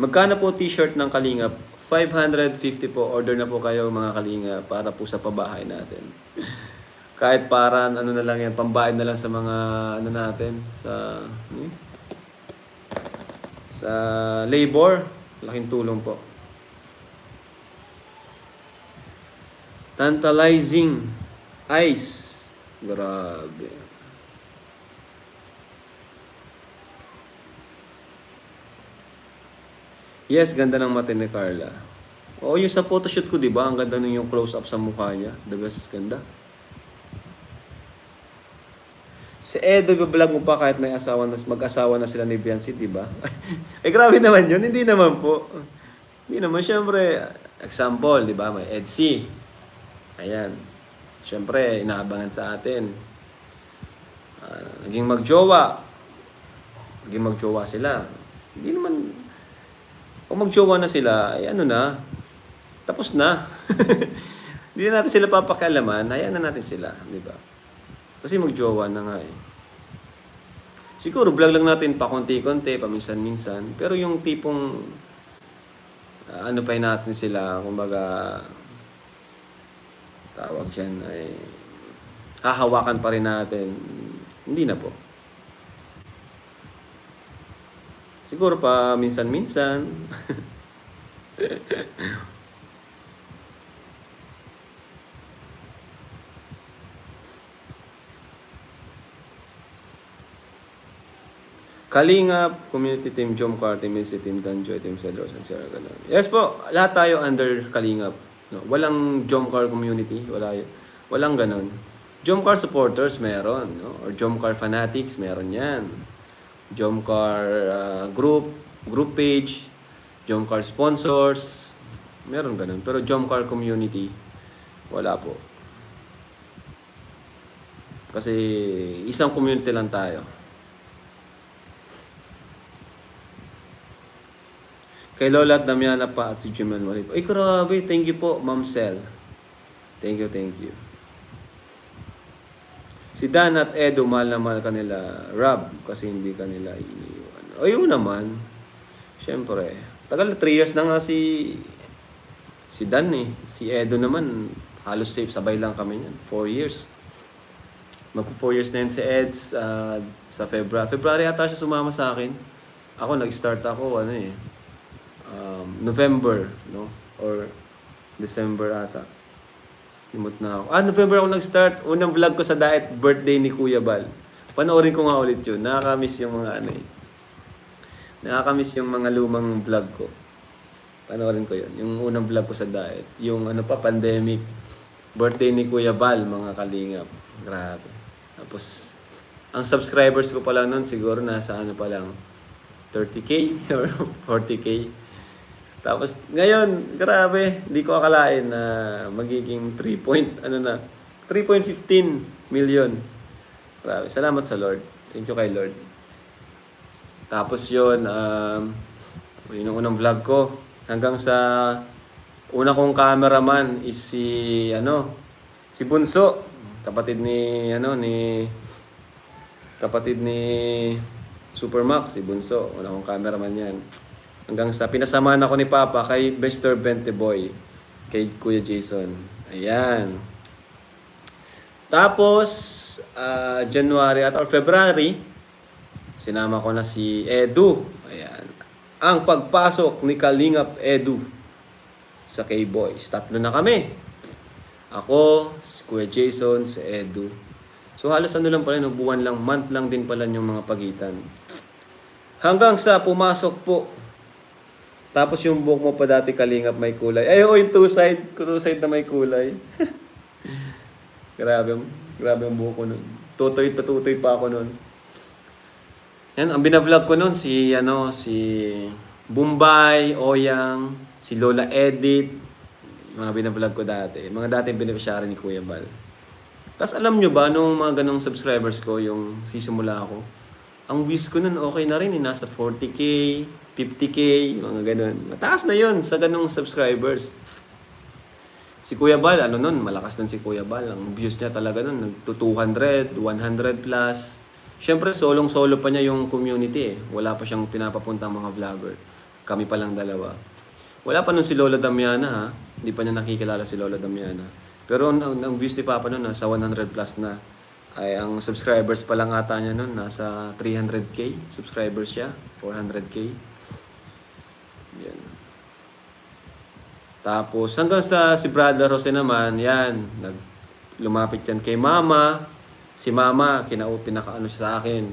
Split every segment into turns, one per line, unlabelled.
Magkano po t-shirt ng Kalingap? 550 po. Order na po kayo mga Kalinga para po sa pabahay natin. Kahit para ano na lang yan, pambayad na lang sa mga ano natin, sa hmm? sa labor. Laking tulong po. Tantalizing ice. Grabe. Yes, ganda ng mata ni Carla. Oo, yung sa photoshoot ko, di ba? Ang ganda nung yung close-up sa mukha niya. The best, ganda. Si Edo, vlog mo pa kahit may asawa na, mag-asawa na sila ni Biancy, di ba? eh, grabe naman yun. Hindi naman po. Hindi naman, syempre, example, di ba? May Edsy. Ayan. Syempre, inaabangan sa atin. Ah, naging magjowa. Naging magjowa sila. Hindi naman, kung magjowa na sila, ay ano na, tapos na. Hindi na natin sila papakialaman, hayaan na natin sila, di ba? Kasi magjowa na nga eh. Siguro vlog lang natin pa konti-konti, paminsan-minsan. Pero yung tipong ah, ano pa natin sila, kumbaga tawag dyan ay hahawakan pa rin natin. Hindi na po. Siguro pa minsan-minsan. Kalingap, Community Team Jom Car, Team Ilse, Team Cedros, and Sarah Ganon. Yes po, lahat tayo under Kalingap. No? Walang Jom Car Community, wala walang ganon. Jom Car supporters meron, no? or Jom Car fanatics meron yan. Jom Car ah, group, group page, Jom Car sponsors, meron ganon. Pero Jom Car community, wala po. Kasi isang community lang tayo. Kay Lola at Damiana pa at si Juman Walip. Ay, grabe. Thank you po, Ma'am Sel. Thank you, thank you. Si Dan at Edo, mahal na mahal kanila. Rob, kasi hindi kanila iniiwan. O yun naman. Siyempre. Tagal na, 3 years na nga si si Dan eh. Si Edo naman, halos safe, sabay lang kami niyan. 4 years. Magpo 4 years na yun si Eds ah, sa February. February ata siya sumama sa akin. Ako, nag-start ako, ano eh, um, November, no? Or December ata. Limot na ako. Ah, November ako nag-start. Unang vlog ko sa diet, birthday ni Kuya Bal. Panoorin ko nga ulit yun. Nakakamiss yung mga ano eh. Nakakamiss yung mga lumang vlog ko. Panoorin ko yun. Yung unang vlog ko sa diet. Yung ano pa, pandemic. Birthday ni Kuya Bal, mga kalingap. Grabe. Tapos, ang subscribers ko pala nun, siguro nasa ano pa lang, 30k or 40k. Tapos ngayon, grabe, hindi ko akalain na magiging 3 point, ano na, 3.15 million. Grabe, salamat sa Lord. Thank you kay Lord. Tapos yun, um, yun ang unang vlog ko. Hanggang sa una kong cameraman is si, ano, si Bunso. Kapatid ni, ano, ni, kapatid ni Supermax, si Bunso. Una kong cameraman yan. Hanggang sa pinasamahan ako ni Papa kay Mr. Boy. Kay Kuya Jason. Ayan. Tapos, ah, January at or February, sinama ko na si Edu. Ayan. Ang pagpasok ni Kalingap Edu sa K-Boys. Tatlo na kami. Ako, si Kuya Jason, si Edu. So halos ano lang pala, no, buwan lang, month lang din pala yung mga pagitan. Hanggang sa pumasok po. Tapos yung buhok mo pa dati kalingap may kulay. Ay, oh, yung two-side, two-side na may kulay. grabe, grabe ang buhok ko nun. Tutoy, tutoy pa ako nun. Yan, ang binavlog ko nun, si, ano, si Bombay, Oyang, si Lola Edit, mga binavlog ko dati. Mga dating beneficiary ni Kuya Bal. Tapos alam nyo ba, nung mga ganong subscribers ko, yung sisimula ako, ang views ko nun okay na rin, eh, nasa 40k, 50k, mga ganon. Mataas na yon sa ganong subscribers. Si Kuya Bal, ano nun, malakas nun si Kuya Bal. Ang views niya talaga nun, nagto 200, 100 plus. Siyempre, solong-solo pa niya yung community eh. Wala pa siyang pinapapuntang mga vlogger. Kami pa lang dalawa. Wala pa nun si Lola Damiana ha. Hindi pa niya nakikilala si Lola Damiana. Pero ang, ang views ni Papa nun nasa 100 plus na. Ay ang subscribers pa lang ata niya nun nasa 300k subscribers siya. 400k. Yan. Tapos hanggang sa si Brother Jose naman, yan, nag lumapit yan kay Mama. Si Mama, kinau pinakaano siya sa akin.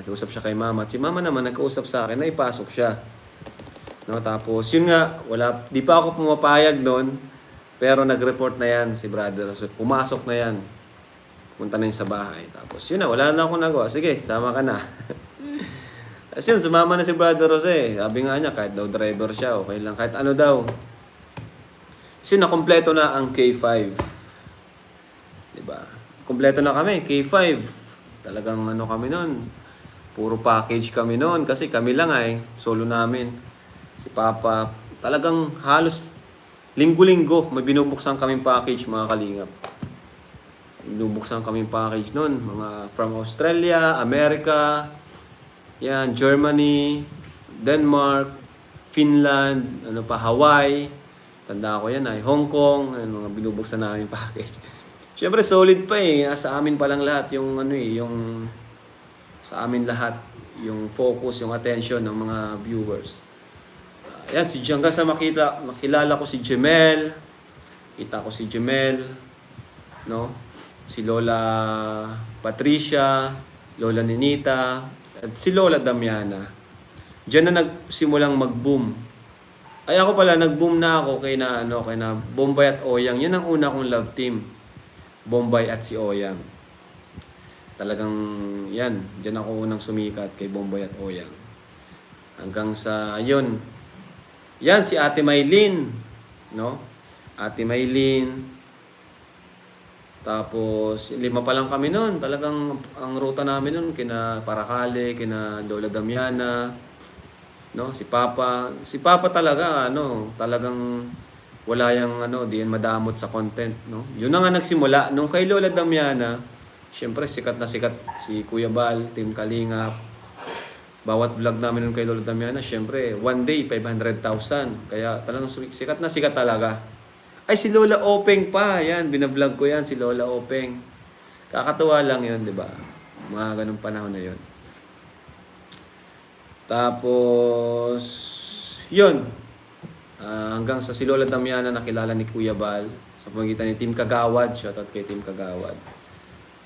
Nakiusap siya kay Mama. At si Mama naman nagkausap sa akin, na ipasok siya. No, tapos yun nga, wala di pa ako pumapayag noon. Pero nag-report na yan si Brother Jose. Pumasok na yan. Punta na yun sa bahay. Tapos yun na, wala na akong nagawa. Sige, sama ka na. Tapos yun, sumama na si Brother Jose. Sabi nga niya, kahit daw driver siya, okay lang. Kahit ano daw. So, nakompleto na ang K5. 'Di ba? Kompleto na kami, K5. Talagang ano kami noon. Puro package kami noon kasi kami lang ay solo namin. Si Papa, talagang halos linggo-linggo may binubuksan kaming package mga kalingap. Binubuksan kaming package noon, mga from Australia, America, yan, Germany, Denmark, Finland, ano pa, Hawaii. Tanda ko yan ay Hong Kong, ano, mga binubuksan namin package. Siyempre solid pa eh, sa amin pa lang lahat yung ano eh, yung sa amin lahat yung focus, yung attention ng mga viewers. Ah, yan, si hanggang sa makita, makilala ko si Jemel, kita ko si Jemel, no? Si Lola Patricia, Lola Ninita, at si Lola Damiana. Diyan na nagsimulang mag-boom ay ako pala, nag-boom na ako kay na, ano, kay na Bombay at Oyang. Yan ang una kong love team. Bombay at si Oyang. Talagang, yan. Diyan ako unang sumikat kay Bombay at Oyang. Hanggang sa, yun. Yan, si Ate Maylin. No? Ate Maylin. Tapos, lima pa lang kami noon. Talagang, ang ruta namin noon, kina Paracale, kina Lola Damiana, no? Si Papa. Si Papa talaga ano talagang wala yang ano di yan madamot sa content no? Yun na nga nagsimula. Nung kay Lola Damiana syempre sikat na sikat si Kuya Bal Team Kalingap. Bawat vlog namin nung kay Lola Damiana syempre one day 500,000 kaya talagang sikat na sikat talaga ay si Lola Openg pa yan binablog ko yan si Lola Openg kakatuwa lang yun di ba mga ganung panahon na yun tapos, yun. Ah, hanggang sa si Lola Damiana nakilala ni Kuya Bal sa pamagitan ni Team Kagawad. Shoutout kay Team Kagawad.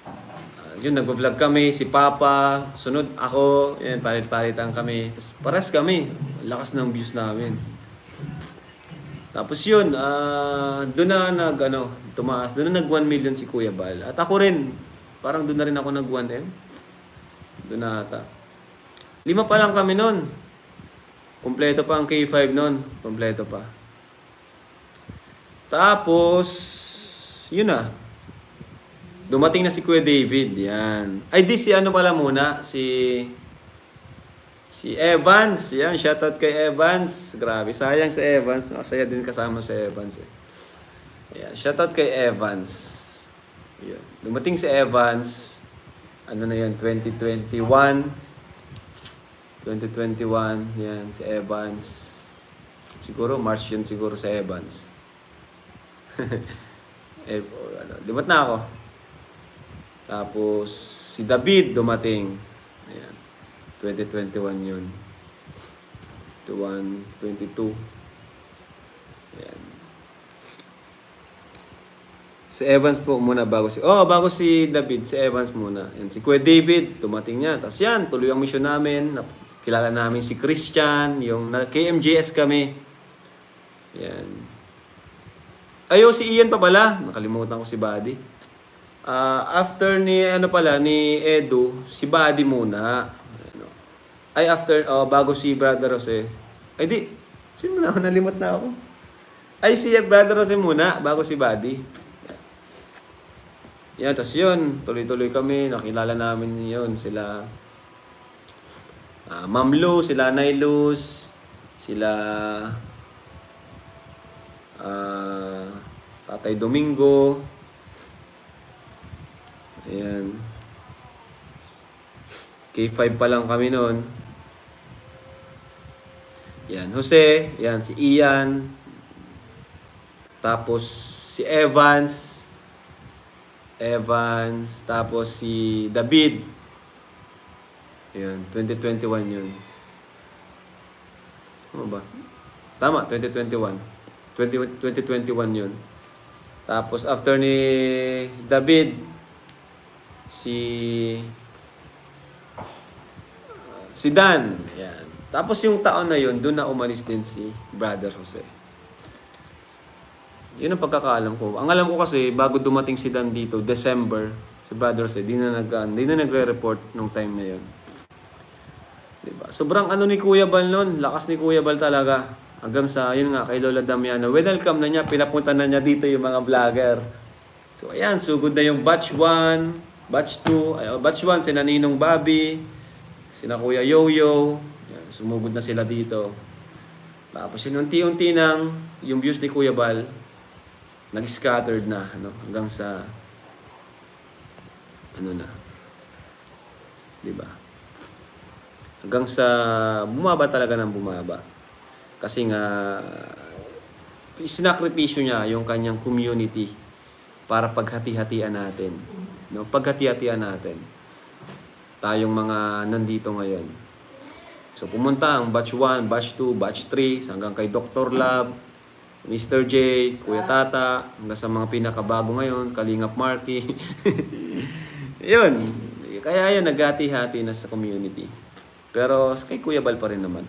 Ah, yun, nagpa-vlog kami. Si Papa, sunod ako. Yan, palit-palitan kami. Tapos pares kami. Lakas ng views namin. Tapos yun, ah doon na nag, ano, tumaas. Doon na nag 1 million si Kuya Bal. At ako rin, parang doon na rin ako nag 1M. Doon na ata. Lima pa lang kami noon. Kompleto pa ang K5 noon. Kompleto pa. Tapos, yun na. Dumating na si Kuya David. Yan. Ay, di si ano pala muna. Si... Si Evans. Yan, shoutout kay Evans. Grabe, sayang si Evans. Masaya din kasama si Evans eh. Yan, shoutout kay Evans. Yan. Dumating si Evans. Ano na yan, 2021. 2021, yan, si Evans. Siguro, March yun siguro sa Evans. eh, ano, limat na ako. Tapos, si David dumating. Ayan, 2021 yun. 21, 22. Ayan. Si Evans po muna bago si... Oh, bago si David, si Evans muna. Yan, si Kuya David, tumating niya. Tapos yan, tuloy ang mission namin. Kilala namin si Christian, yung na, KMJS kami. Yan. Ayo, si Ian pa pala. Nakalimutan ko si Buddy. Ah, after ni, ano pala, ni Edu, si Buddy muna. Ay, after, oh, bago si Brother Jose. Ay, di. Sino na ako? Nalimot na ako. Ay, si Brother Jose muna, bago si Buddy. Yan, tas yun, tuloy-tuloy kami, nakilala namin yun, sila ah Ma'am Lu, sila Nay Luz, sila ah Tatay Domingo, ayan, K5 pa lang kami noon. Yan, Jose, yan, si Ian, tapos si Evans, Evans, tapos si David. Yan, 2021 yun. Ano ba? Tama, 2021. 20, 2021 yun. Tapos after ni David, si si Dan. Yan. Tapos yung taon na yun, doon na umalis din si Brother Jose. Yun ang pagkakaalam ko. Ang alam ko kasi, bago dumating si Dan dito, December, si Brother Jose, di na, nag, di na nagre-report nung time na yun. Diba? Sobrang ano ni Kuya Bal noon, lakas ni Kuya Bal talaga. Hanggang sa, yun nga, kay Lola Damiano, welcome na niya, pinapunta na niya dito yung mga vlogger. So ayan, sugod na yung batch 1, batch 2, ay, oh, batch 1, sina Ninong Bobby, sina Kuya Yoyo, sumugod na sila dito. Tapos yun, unti-unti nang yung views ni Kuya Bal, nag-scattered na, ano, hanggang sa, ano na, di ba? Hanggang sa, bumaba talaga ng bumaba. Kasi nga, sinakripisyo niya yung kanyang community para paghati-hatian natin. No? Paghati-hatian natin. Tayong mga nandito ngayon. So pumunta ang batch 1, batch 2, batch 3, hanggang kay Dr. Lab, Mr. J, Kuya Tata, hanggang sa mga pinakabago ngayon, Kalingap Marky. yun. Kaya yun, naghati-hati na sa community. Pero kay Kuya Bal pa rin naman.